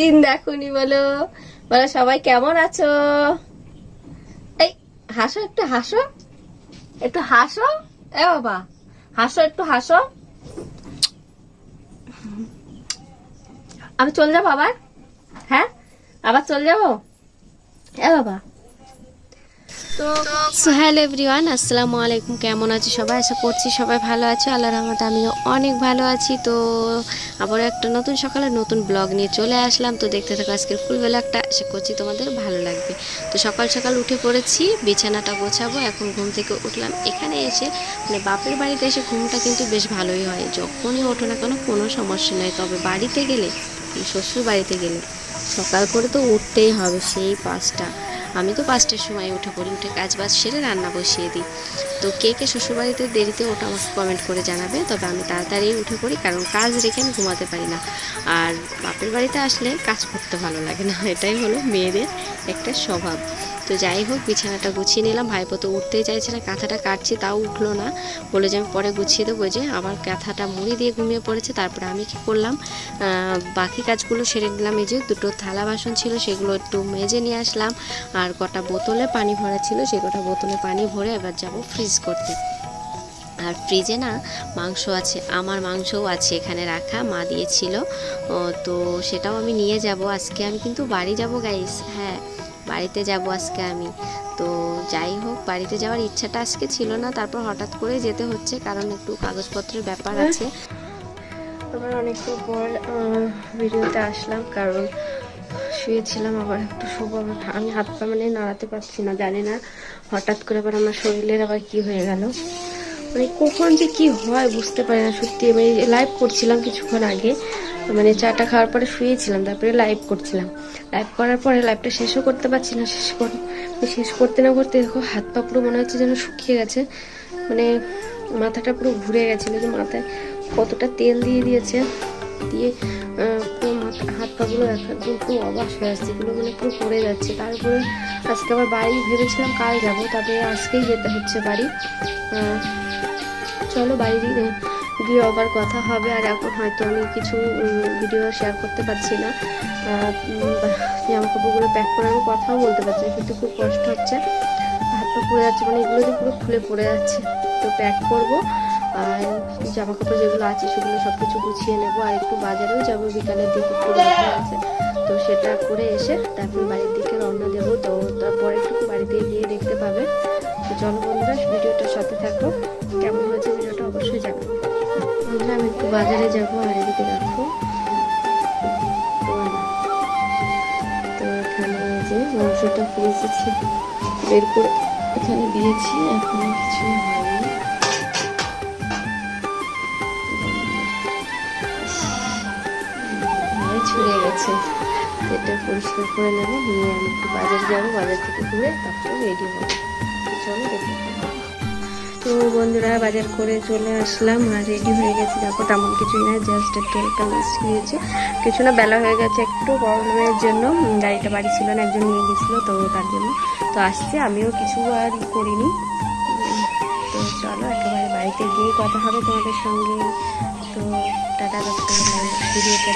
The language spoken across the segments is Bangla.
দিন দেখুনি বলো। বলো, সবাই কেমন আছো? এই, হাসো একটু হাসো। একটু হাসো। এ বাবা, হাসো, একটু হাসো। আমি চলে যাব আবার? হ্যাঁ? আবার চলে যাব? এ বাবা। তো সো হ্যালো এভরিওয়ান, আসসালামু আলাইকুম। কেমন আছো সবাই? আশা করছি সবাই ভালো আছো। আল্লাহ রহমতে আমিও অনেক ভালো আছি। তো আবার একটা নতুন সকালে নতুন ব্লগ নিয়ে চলে আসলাম। তো দেখতে থাকো আজকের ফুল ব্লগটা। আশা করছি তোমাদের ভালো লাগবে। তো সকাল সকাল উঠে পড়েছি, বিছানাটা গোছাবো। এখন ঘুম থেকে উঠলাম। এখানে এসে মানে বাপের বাড়িতে এসে ঘুমটা কিন্তু বেশ ভালোই হয় যখনই ওঠো না কেন, কোনো সমস্যা নয় তবে বাড়িতে গেলে শ্বশুর বাড়িতে গেলে সকাল করে তো উঠতেই হবে সেই পাঁচটা। আমি তো পাঁচটার সময় উঠে পড়ি, উঠে কাজ বাজ সেরে রান্না বসিয়ে দিই। তো কে কে শ্বশুরবাড়িতে দেরিতে ওটা আমাকে কমেন্ট করে জানাবে, তবে আমি তাড়াতাড়ি উঠে পড়ি, কারণ কাজ রেখে আমি ঘুমাতে পারি না। আর বাপের বাড়িতে আসলে কাজ করতে ভালো লাগে না, এটাই হলো মেয়েদের একটা স্বভাব। তো যাই হোক, বিছানাটা গুছিয়ে নিলাম। ভাইপো তো উঠতেই চাইছে না, কাঁথাটা কাটছি, তাও উঠল না। বলে যে আমি পরে গুছিয়ে দেবো, যে আবার কাঁথাটা মুড়ি দিয়ে ঘুমিয়ে পড়েছে, তারপরে আমি কি করলাম? বাকি কাজগুলো সেরে নিলাম। এই যে দুটো থালা বাসন ছিল, সেগুলো একটু মেজে নিয়ে আসলাম। আর কটা বোতলে পানি ভরা ছিল সেই কটা বোতলে পানি ভরে এবার যাব ফ্রিজ করতে। আর ফ্রিজে না মাংস আছে, আমার মাংসও আছে এখানে রাখা, মা দিয়েছিল। তো সেটাও আমি নিয়ে যাব। আজকে আমি কিন্তু বাড়ি যাব গাইস হ্যাঁ। বাড়িতে যাব আজকে আমি। তো যাই হোক বাড়িতে যাওয়ার ইচ্ছাটা আজকে ছিল না তারপর হঠাৎ করে যেতে হচ্ছে কারণ একটু কাগজপত্রের ব্যাপার আছে। আবার অনেকদিন পর ভিডিওতে আসলাম কারণ শুয়েছিলাম আবার একটু শোবো আবার আমি হাত পা মানে নাড়াতে পারছি না জানি না। হঠাৎ করে আবার আমার শরীরের আবার কি হয়ে গেল। মানে কখন যে কি হয় বুঝতে পারি না, সত্যি। আমি লাইভ করছিলাম কিছুক্ষণ আগে। মানে চাটা খাওয়ার পরে শুয়েছিলাম, তারপরে লাইভ করছিলাম। লাইভ করার পরে লাইভটা শেষও করতে পারছি না শেষ কর শেষ করতে না করতে দেখো, হাত পা পুরো মনে হচ্ছে যেন শুকিয়ে গেছে। মানে মাথাটা পুরো ঘুরে গেছিল যে মাথায় কতটা তেল দিয়ে দিয়েছে। দিয়ে পুরো মাথা, হাত পাগুলো একদম পুরো অবাস হয়ে আসছে, এগুলো মানে পুরো পড়ে যাচ্ছে। তারপরে আজকে আবার বাড়ি ভেবেছিলাম কাল যাব, তবে আজকেই যেতে হচ্ছে বাড়ি। চলো বাইরে গিয়ে আবার কথা হবে। আর এখন হয়তো আমি কিছু ভিডিও শেয়ার করতে পারছি না। জামা কাপড়গুলো প্যাক করে আমি কথাও বলতে পারছি না, কিন্তু খুব কষ্ট হচ্ছে। হাত পা পড়ে যাচ্ছে মানে এগুলো যে পুরো খুলে পড়ে যাচ্ছে। তো প্যাক করব, আর জামা কাপড় যেগুলো আছে সেগুলো সব কিছু গুছিয়ে নেব। আর একটু বাজারেও যাব, বিকালের দিকে একটু আছে। তো সেটা করে এসে তারপর বাড়ির দিকে রওনা দেবো। তো তারপরে একটু বাড়িতে তো চলো বন্ধুরা, ভিডিওটার সাথে থাকো। কেমন হয়েছে ভিডিওটা অবশ্যই জানাব বন্ধুরা, আমি একটু বাজারে যাব আর এদিকে দেখো। তো এখানে যে মাংসটা ফ্রিজে বের করে এখানে দিয়েছি, এখনও কিছু ছুড়ে গেছে। এটা পরিষ্কার করে নেব, নিয়ে আমি একটু বাজার যাব, বাজার থেকে ঘুরে তারপরে রেডি হব। চলো দেখে। তো বন্ধুরা, বাজার করে চলে আসলাম। আর রেডি হয়ে গেছে। দেখো, তেমন কিছুই না জাস্ট একটু একটা মিষ্টি নিয়েছে। কিছু না, বেলা হয়ে গেছে একটু। প্রবলেমের জন্য গাড়িটা বাড়ি ছিল না, একজন নিয়ে গেছিল, তো তার জন্য। তো আসছে, আমিও কিছু আর করিনি। তো চলো, একেবারে বাড়িতে গিয়ে কথা হবে তোমাদের সঙ্গে। তো টাটা ভিডিওটা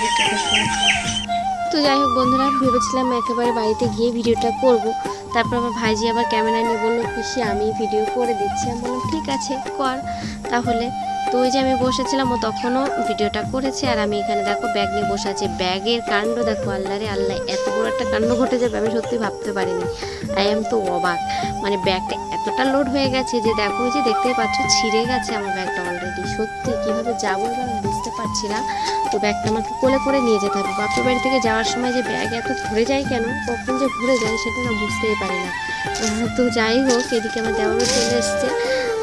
তো যাই হোক বন্ধুরা, ভেবেছিলাম একেবারে বাড়িতে গিয়ে ভিডিওটা করব। তারপর আমার ভাইজি আবার ক্যামেরা নিয়ে বলল খুশি আমি ভিডিও করে দিচ্ছি। আমি বললাম, ঠিক আছে, কর। তাহলে তো ওই যে আমি বসেছিলাম, ও তখনও ভিডিওটা করেছে। আর আমি এখানে দেখো ব্যাগ নিয়ে বসে আছি। ব্যাগের কাণ্ড দেখো আল্লাহ রে আল্লাহ, এত বড় একটা কাণ্ড ঘটে যাবে, আমি সত্যি ভাবতে পারিনি। আই এম তো অবাক। মানে ব্যাগটা এতটা লোড হয়ে গেছে যে দেখো যে দেখতেই পাচ্ছ, ছিঁড়ে গেছে আমার ব্যাগটা অলরেডি সত্যি, কীভাবে যাব এবার আমি বুঝতে পারছি না। তো ব্যাগটা আমাকে কোলে করে নিয়ে যেতে হবে। বাপের বাড়ি থেকে যাওয়ার সময় যে ব্যাগ এত ঘুরে যায় কেন, কখন যে ঘুরে যায় সেটা না বুঝতেই পারি না। তো যাই হোক, এদিকে আমার দেওয়ারও চলে এসছে।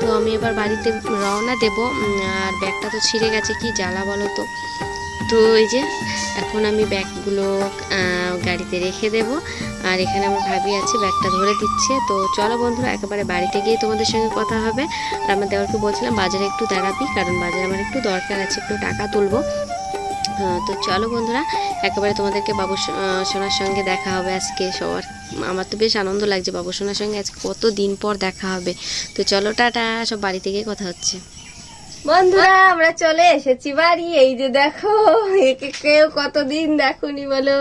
তো আমি এবার বাড়িতে রওনা দেব। আর ব্যাগটা তো ছিঁড়ে গেছে, কি জ্বালা বলো তো? তো এই যে, এখন আমি ব্যাগগুলো গাড়িতে রেখে দেব। আর এখানে আমার ভাবি আছে, ব্যাগটা ধরে দিচ্ছে। তো চলো বন্ধুরা, একেবারে বাড়িতে গিয়ে তোমাদের সঙ্গে কথা হবে। আর আমার দেওয়ারকে বলছিলাম, বাজারে একটু দাঁড়াবি কারণ বাজারে আমার একটু দরকার আছে, একটু টাকা তুলবো। তো চলো বন্ধুরা, একেবারে তোমাদেরকে বাবু সোনার সঙ্গে দেখা হবে আজকে। সবার আমার তো বেশ আনন্দ লাগছে বাবু সোনার সঙ্গে আজকে কত দিন পর দেখা হবে। তো চলো, টাটা, সব বাড়ি থেকে কথা হচ্ছে। বন্ধুরা, আমরা চলে এসেছি বাড়ি। এই যে দেখো, একে কেউ কতদিন দেখুনি বলো?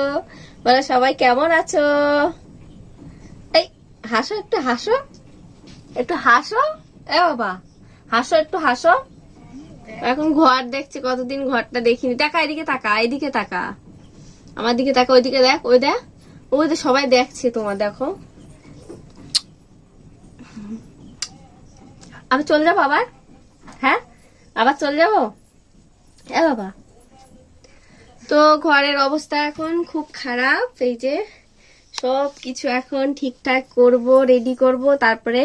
বলো, সবাই কেমন আছো? এই, হাসো, একটু হাসো। একটু হাসো। এ বাবা, হাসো, একটু হাসো। এখন ঘর দেখছে, কতদিন ঘরটা দেখিনি। টাকা এদিকে তাকা এদিকে তাকা আমার দিকে তাকা ওইদিকে দেখ, ওই দেখ। ওই তো সবাই দেখছে তোমার, দেখো। আমি চলে যাব আবার? হ্যাঁ? আবার চলে যাব? এ বাবা। তো ঘরের অবস্থা এখন খুব খারাপ, এই যে সব কিছু এখন ঠিকঠাক করব রেডি করব, তারপরে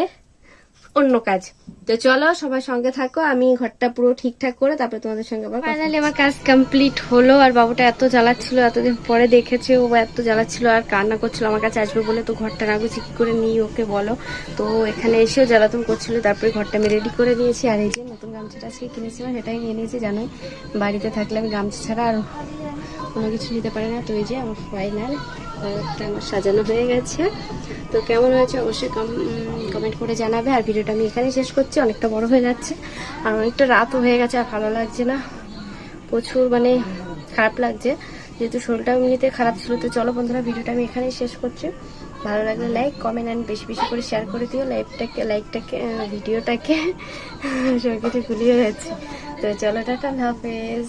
অন্য কাজ। তো চলো সবার সঙ্গে থাকো আমি ঘরটা পুরো ঠিকঠাক করে তারপরে তোমাদের সঙ্গে আবার ফাইনালি আমার কাজ কমপ্লিট হলো আর বাবুটা এত জ্বালাচ্ছিল এতদিন পরে দেখেছে ও এত জ্বালাচ্ছিল আর কান্না করছিল আমার কাছে আসবে বলে তো ঘরটা রাগুছি কি করে নিই ওকে বলো। তো এখানে এসেও জ্বালাতন করছিল তারপরে ঘরটা আমি রেডি করে নিয়েছি আর এই যে নতুন গামছাটা আজকে কিনেছিলাম সেটাই নিয়ে নিয়েছি জানোই বাড়িতে থাকলে আমি গামছা ছাড়া আর কোনো কিছু নিতে পারে না। তো এই যে আমার ফাইনাল ঘরটা আমার সাজানো হয়ে গেছে। তো কেমন হয়েছে অবশ্যই কমেন্ট করে জানাবে। আর ভিডিওটা আমি এখানেই শেষ করছি। অনেকটা বড় হয়ে যাচ্ছে। আর অনেকটা রাতও হয়ে গেছে আর ভালো লাগছে না। প্রচুর মানে খারাপ লাগছে। যেহেতু শরীরটা এমনিতে খারাপ ছিল, তো চলো বন্ধুরা, ভিডিওটা আমি এখানেই শেষ করছি। ভালো লাগলে লাইক কমেন্ট অ্যান্ড বেশি বেশি করে শেয়ার করে দিও। লাইভটাকে লাইকটাকে ভিডিওটাকে সব কিছু ভুলিয়ে যাচ্ছি। তো চলো, টাটা হাফেজ।